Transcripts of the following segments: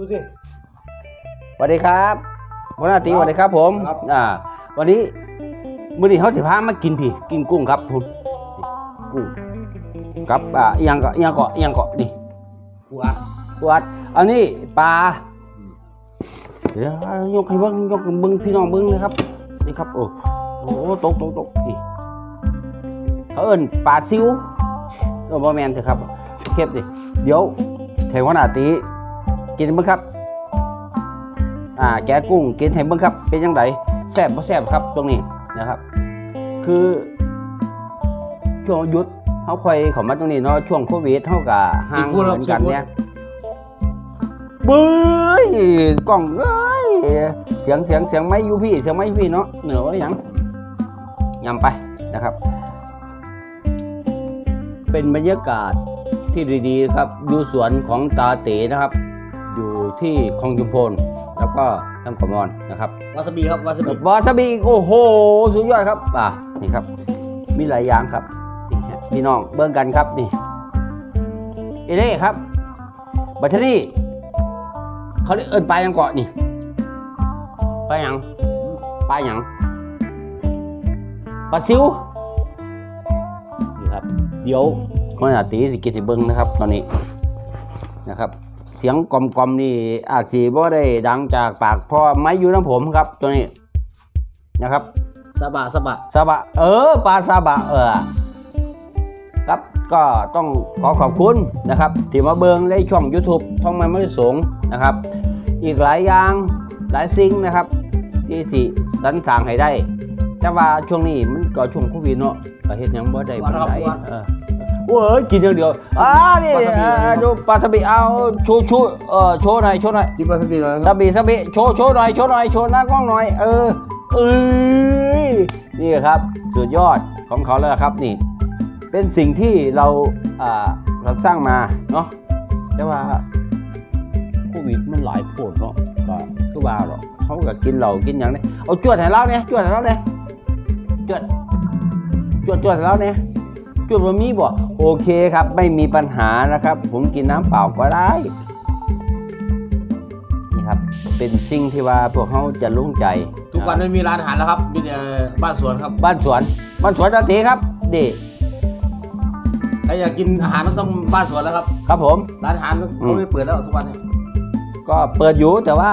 ดูสิ สวัสดีครับพนาตีสวัสดีครับผมครับ อ่า วันนี้มื้อนี้เขาสิพามากินพี่ กินกุ้งครับผมกุ้งกับอ่าอีหยังก็อีหยังก็อีหยังก็นี่กูอัดวัดอันนี้ปลาเดี๋ยวยกให้เบิ่งยกให้เบิ่งพี่น้องเบิ่งเลยครับนี่ครับโอ้โหตกตกตกนี่เขาเอิ้นปลาซิวเออบ่แม่นเถอะครับเก็บดิเดี๋ยวเทวนาตี กินเบิ่งครับ อ่า แกะกุ้งกินให้เบิ่งครับ เป็นจังไดแซ่บบ่แซ่บครับตรงนี้นะครับ คือช่วงหยุดเฮาค่อยเข้ามาตรงนี้เนาะช่วงโควิดเฮาก็ห่างเหมือนกันเนี่ยบื้ยกล่องเอ้ยเสียงเสียงเสียงไม่อยู่พี่เสียงไม่อยู่พี่เนาะเหนือว่าหยังยำไปนะครับ เป็นบรรยากาศที่ดีๆครับอยู่สวนของตาเต๋นะครับ อยู่ที่คลองจุมพลแล้วก็ทำขมอนนะครับวาซาบิครับวาซาบิวาซาบิอีกโอ้โหสุดยอดครับอ่านี่ครับ มีหลายอย่างครับนี่ฮะพี่น้องเบิ่งกันครับนี่เอเล่ครับบัตเทอรี่เขาเรียกเอินปลายังเกาะนี่ปลาหยังปลาหยังปลาซิวนี่ครับ เดี๋ยวคนอาตีสิกินให้เบิ้งนะครับ ตอนนี้นะครับ เสียงกลอมๆนี่อาจสีบ่ได้ดังจากปากเพราะไม่อยู่น้ำผมครับ ตัวนี้นะครับซาบะซาบะซาบะ เออปลาซาบะเออครับก็ต้องขอขอบคุณนะครับ ที่มาเบิงในช่อง YouTube ท่องมันไม่สงนะครับ อีกหลายอย่างหลายสิ่งนะครับ ที่สิสันสร้างให้ได้ แต่ว่าช่วงนี้มันก็ช่วงโควิดเนาะก็เฮ็ดหยังบ่ได้ปานใดเออ โอ้ยกินอย่างเดียวอ่านี่อ่าดูปลาซาบิเอาชูชูเออโชว์หน่อยโชว์หน่อยกินวาซาบิเลยคสรับบีสบีโชว์โชว์หน่อยโชว์หน่อยโชว์หน้ากล้องหน่อยเออเอ้ยนี่ครับสุดยอดของเขาแล้วครับนี่ เป็นสิ่งที่เราอ่าเราสร้างมาเนาะแต่ว่าโควิดมันหลายโพดเนาะก็คือว่าหรอกเขาก็กินเหล้ากินอย่างนี้เอาจวดให้เราเนี่ยจวดให้เราเนี่ยจวดจวดจวดให้เราเนี่ย จวดบะมีบ่โอเคครับ ไม่มีปัญหานะครับ ผมกินน้ำเปล่าก็ได้นี่ครับ เป็นสิ่งที่ว่าพวกเขาจะลุ่งใจทุกวันไม่มีร้านอาหารแล้วครับมีแต่บ้านสวนครับ บ้านสวน บ้านสวนตาตีครับดีใครอยากกินอาหารก็ต้องบ้านสวนแล้วครับ ครับผมร้านอาหารอืเขามไม่เปิดแล้วทุกวันเนี่ยก็เปิดอยู่แต่ว่า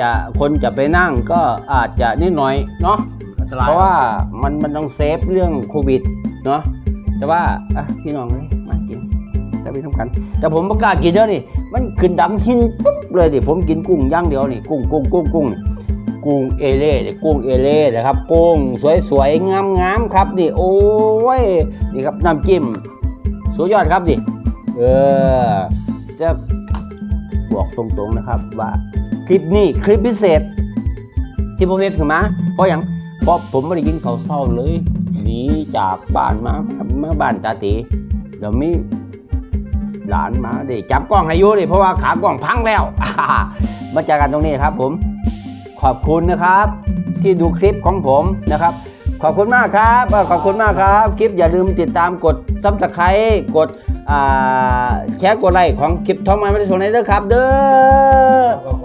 จะคนจะไปนั่งก็อาจจะนิดหน่อยเนาะอันตรายเพราะว่ามันมันต้องเซฟเรื่องโควิดเนาะ แต่ว่าอะพี่น้องเลยมากินถ้าไปทำกัน แต่ผมประกล้าศกินเดี๋ยวนี่ มันขึ้นดังหินปุ๊บเลยดิผมกินกุ้งย่างเดียวนี่กุ้งกุ้งกุ้งกุ้งนี่กุ้งเอเล่นี่กุ้งเอเล่นะครับกุ้งสวยๆงามๆครับนี่โอ้ยนี่ครับน้ำจิ้มสุดยอดครับดิเออจะบอกตรงๆนะครับว่าคลิปนี้คลิปพิเศษที่ผมเฮ็ดขึ้นมาเพราะอย่าง เพราะผมไม่ได้กินข้าวเช้าเลยหนีจากบ้านมามาบ้านตาตีเดี๋ยวมีหลานมาดิจับกล้องให้ยู่ดิเพราะว่าขากล้องพังแล้ว มาเจอกันตรงนี้ครับ ผมขอบคุณนะครับ ที่ดูคลิปของผมนะครับ ขอบคุณมากครับ ขอบคุณมากครับ คลิปอย่าลืมติดตามกดซับสไครต์กดแชร์กดไลค์ของคลิปท้องมาไม่ได้ส่งในเด้อครับ เด้อ